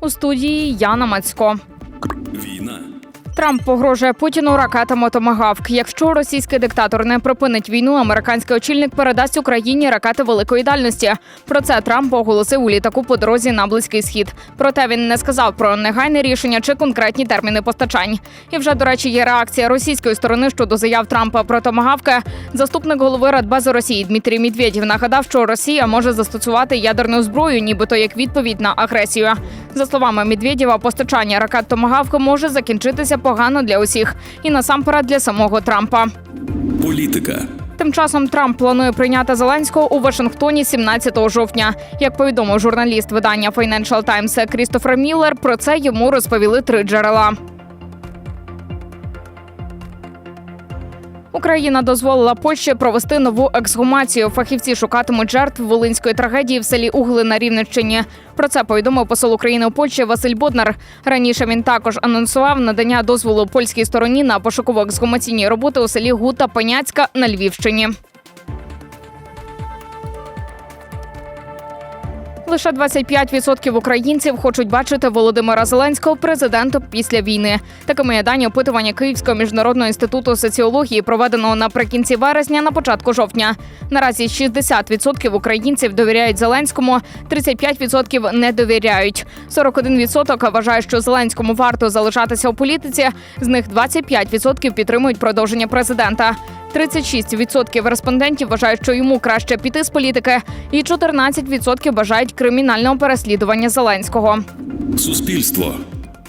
У студії Яна Мацько. Війна. Трамп погрожує Путіну ракетами Томагавк. Якщо російський диктатор не припинить війну, американський очільник передасть Україні ракети великої дальності. Про це Трамп оголосив у літаку по дорозі на близький схід. Проте він не сказав про негайне рішення чи конкретні терміни постачань. І вже до речі, є реакція російської сторони щодо заяв Трампа про Томагавки. Заступник голови Радбезу Росії Дмитрій Медведєв нагадав, що Росія може застосувати ядерну зброю, нібито як відповідь на агресію. За словами Медведєва, постачання ракет Томагавк може закінчитися погано для усіх, і насамперед для самого Трампа. Політика. Тим часом Трамп планує прийняти Зеленського у Вашингтоні 17 жовтня. Як повідомив журналіст видання Financial Times Крістофер Міллер, про це йому розповіли три джерела. Україна дозволила Польщі провести нову ексгумацію. Фахівці шукатимуть жертв волинської трагедії в селі Угли на Рівненщині. Про це повідомив посол України у Польщі Василь Боднар. Раніше він також анонсував надання дозволу польській стороні на пошуково-ексгумаційні роботи у селі Гута Пеняцька на Львівщині. Лише 25% українців хочуть бачити Володимира Зеленського президентом після війни. Такими є дані опитування Київського міжнародного інституту соціології, проведеного наприкінці вересня на початку жовтня. Наразі 60% українців довіряють Зеленському, 35% не довіряють. 41% вважає, що Зеленському варто залишатися у політиці. З них 25% підтримують продовження президента. 36% респондентів вважають, що йому краще піти з політики, і 14% бажають кримінального переслідування Зеленського. Суспільство.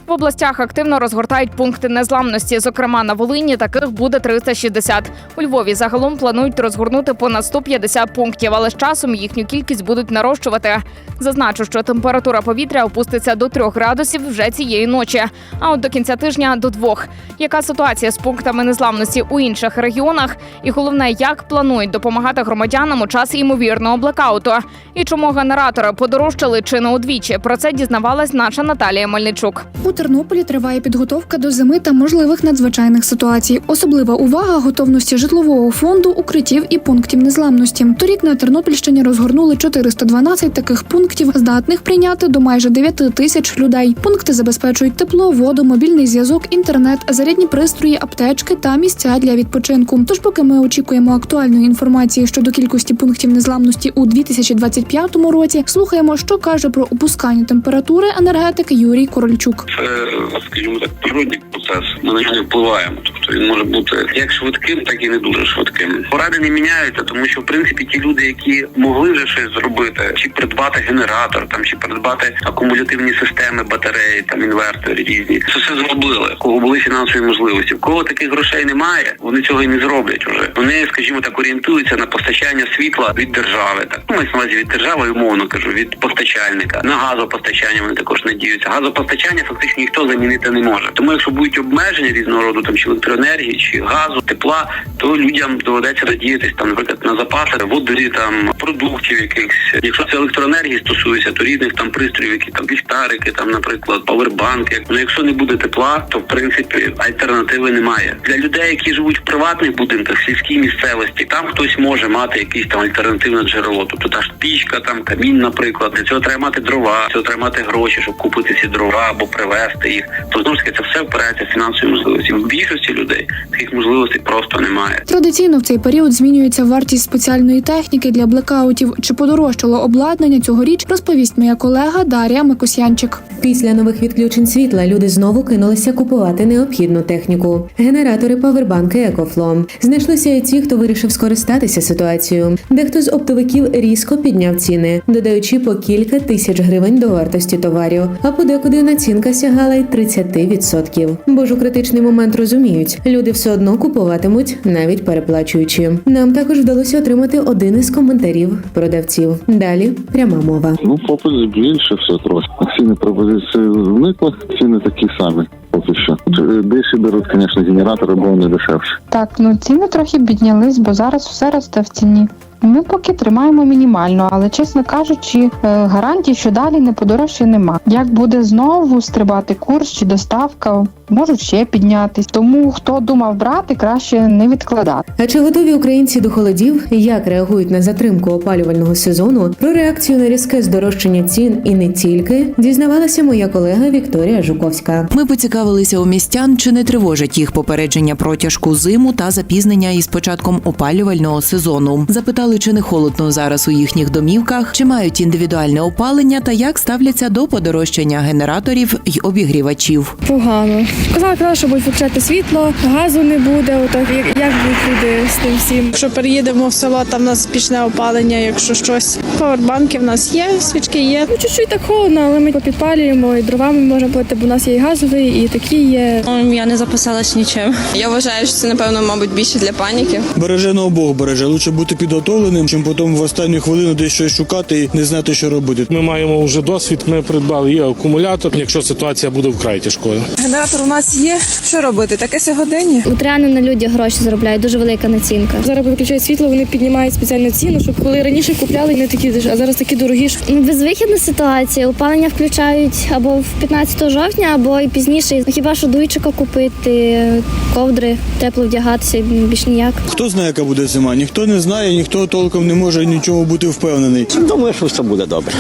В областях активно розгортають пункти незламності. Зокрема, на Волині таких буде 360. У Львові загалом планують розгорнути понад 150 пунктів, але з часом їхню кількість будуть нарощувати. Зазначу, що температура повітря опуститься до 3 градусів вже цієї ночі, а от до кінця тижня до 2. Яка ситуація з пунктами незламності у інших регіонах? І головне, як планують допомагати громадянам у час ймовірного блекауту? І чому генератори подорожчали чи не удвічі? Про це дізнавалась наша Наталія Мельничук. Тернополі триває підготовка до зими та можливих надзвичайних ситуацій. Особлива увага готовності житлового фонду, укриттів і пунктів незламності. Торік на Тернопільщині розгорнули 412 таких пунктів, здатних прийняти до майже 9 тисяч людей. Пункти забезпечують тепло, воду, мобільний зв'язок, інтернет, зарядні пристрої, аптечки та місця для відпочинку. Тож, поки ми очікуємо актуальної інформації щодо кількості пунктів незламності у 2025 році, слухаємо, що каже про опускання температури енергетик Юрій Корольчук. Це, скажімо так, природний процес. Ми на нього не впливаємо. Тобто він може бути як швидким, так і не дуже швидким. Поради не міняються, тому що в принципі ті люди, які могли вже щось зробити, чи придбати генератор, там чи придбати акумулятивні системи, батареї, там інвертори різні, це все зробили. У Кого були фінансові можливості, в кого таких грошей немає, вони цього і не зроблять уже. Вони, скажімо так, орієнтуються на постачання світла від держави. Так ну, на увазі від держави, умовно кажу, від постачальника. На газопостачання вони також надіються. Газопостачання фактично ніхто замінити не може. Тому якщо будуть обмеження різного роду там чи електроенергії, чи газу, тепла, то людям доведеться надіятись там, наприклад, на запаси води, там продуктів якихось. Якщо це електроенергії стосується, то різних там пристроїв, які там ліхтарики, там, наприклад, павербанки. Ну якщо не буде тепла, то в принципі альтернативи немає. Для людей, які живуть в приватних будинках, сільській місцевості, там хтось може мати якийсь там альтернативне джерело. Тобто та ж пічка, там камін, наприклад. Для цього треба мати дрова, для цього треба мати гроші, щоб купити ці дрова або привезти їх. То знову ж таки це все впирається в фінансові можливості. В більшості людей таких можливостей просто немає. Традиційно в цей період змінюється вартість спеціальної техніки для блекаутів. Чи подорожчало обладнання цьогоріч, розповість моя колега Дар'я Микосянчик. Після нових відключень світла люди знову кинулися купувати необхідну техніку: генератори, павербанки, екофло. Знайшлися і ті, хто вирішив скористатися ситуацією. Дехто з оптовиків різко підняв ціни, додаючи по кілька тисяч гривень до вартості товарів, а подекуди націнка сягала й 30%. Бо ж у критичний момент розуміють, люди все одно купуватимуть, навіть переплачуючи. Нам також вдалося отримати один із коментарів продавців. Далі пряма мова. Ну, попит збільшився трохи. Ціни пропозиції зникли, ціни такі самі. Поки що. Е, Більше беруть, звісно, генератори, бо вони дешевші. Так, ну ціни трохи піднялись, бо зараз все росте в ціні. Ми поки тримаємо мінімально, але чесно кажучи, е, гарантій, що далі не подорожче, нема. Як буде знову стрибати курс чи доставка, можуть ще піднятись. Тому хто думав брати, краще не відкладати. А чи готові українці до холодів? Як реагують на затримку опалювального сезону? Про реакцію на різке здорожчання цін і не тільки дізнавалася моя колега Вікторія Жуковська. Ми поцікавилися у містян, чи не тривожать їх попередження про тяжку зиму та запізнення із початком опалювального сезону. Запитали, чи не холодно зараз у їхніх домівках, чи мають індивідуальне опалення та як ставляться до подорожчання генераторів й обігрівачів. Погано. Казала, казала, що будуть виключати світло, газу не буде. Отак як, як будуть люди з тим всім. Якщо переїдемо в село, там у нас пічне опалення, якщо щось. Павербанки в нас є, свічки є. Ну чуть-чуть так холодно, але ми підпалюємо і дровами можемо платити, бо у нас є і газовий, і такі є. Я не записалась нічим. Я вважаю, що це напевно, мабуть, більше для паніки. Береже на обох береже. Лучше бути підготовленим, чим потім в останню хвилину десь щось шукати і не знати, що робити. Ми маємо вже досвід. Ми придбали є акумулятор, якщо ситуація буде вкрай тяжкою. Генератор нас є. Що робити? Таке сьогодення. От реально на люди гроші заробляють, дуже велика націнка. Зараз виключають світло, вони піднімають спеціальну ціну, щоб коли раніше купляли, не такі дешеві, а зараз такі дорогі. Безвихідна ситуація. Опалення включають або в 15 жовтня, або і пізніше. Хіба що дуйчика купити, ковдри, тепло вдягатися, більш ніяк. Хто знає, яка буде зима? Ніхто не знає, ніхто толком не може нічого бути впевнений. Думаю, що все буде добре.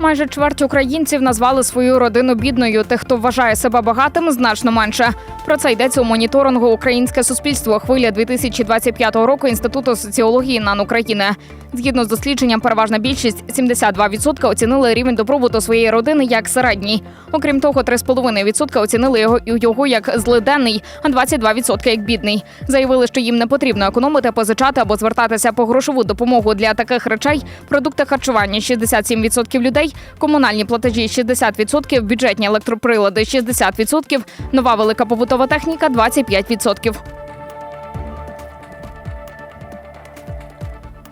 Майже чверть українців назвали свою родину бідною. Тих, хто вважає себе багатим, значно менше. Про це йдеться у моніторингу Українське суспільство хвиля 2025 року Інституту соціології НАН України. Згідно з дослідженням, переважна більшість 72% оцінили рівень добробуту своєї родини як середній. Окрім того, 3,5% оцінили його його як злиденний, а 22% як бідний. Заявили, що їм не потрібно економити, позичати або звертатися по грошову допомогу для таких речей. Продукти харчування 67% людей, комунальні платежі 60%, бюджетні електроприлади 60%, нова велика побутова техніка 25%.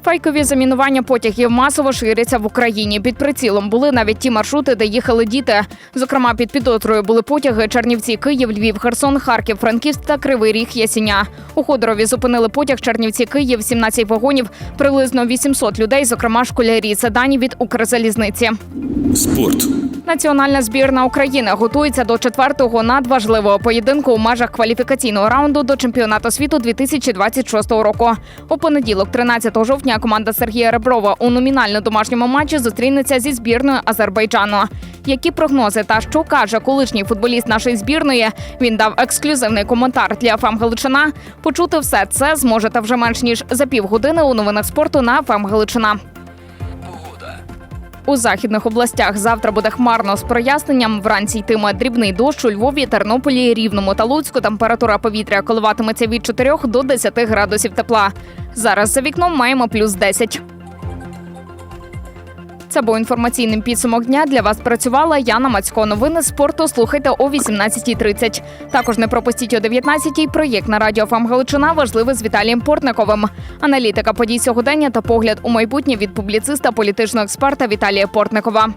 Фейкові замінування потягів масово ширяться в Україні. Під прицілом були навіть ті маршрути, де їхали діти. Зокрема, під підозрою були потяги Чернівці, Київ, Львів, Херсон, Харків, Франківськ та Кривий Ріг Ясіня. У Ходорові зупинили потяг Чернівці, Київ, 17 вагонів, приблизно 800 людей, зокрема школярі. Це дані від Укрзалізниці. Спорт. Національна збірна України готується до четвертого надважливого поєдинку у межах кваліфікаційного раунду до чемпіонату світу 2026 року. У понеділок, 13 жовтня, команда Сергія Реброва у номінально домашньому матчі зустрінеться зі збірною Азербайджану. Які прогнози та що каже колишній футболіст нашої збірної? Він дав ексклюзивний коментар для ФАМ Галичина. Почути все це зможете вже менш ніж за півгодини у новинах спорту на ФАМ Галичина. У західних областях завтра буде хмарно з проясненням. Вранці йтиме дрібний дощ у Львові, Тернополі, Рівному та Луцьку. Температура повітря коливатиметься від 4 до 10 градусів тепла. Зараз за вікном маємо плюс 10. Це був інформаційним підсумок дня. Для вас працювала Яна Мацько. Новини спорту слухайте о 18.30. Також не пропустіть о 19.00 проєкт на радіо ФАМ Галичина важливий з Віталієм Портниковим. Аналітика подій сьогодення та погляд у майбутнє від публіциста політичного експерта Віталія Портникова.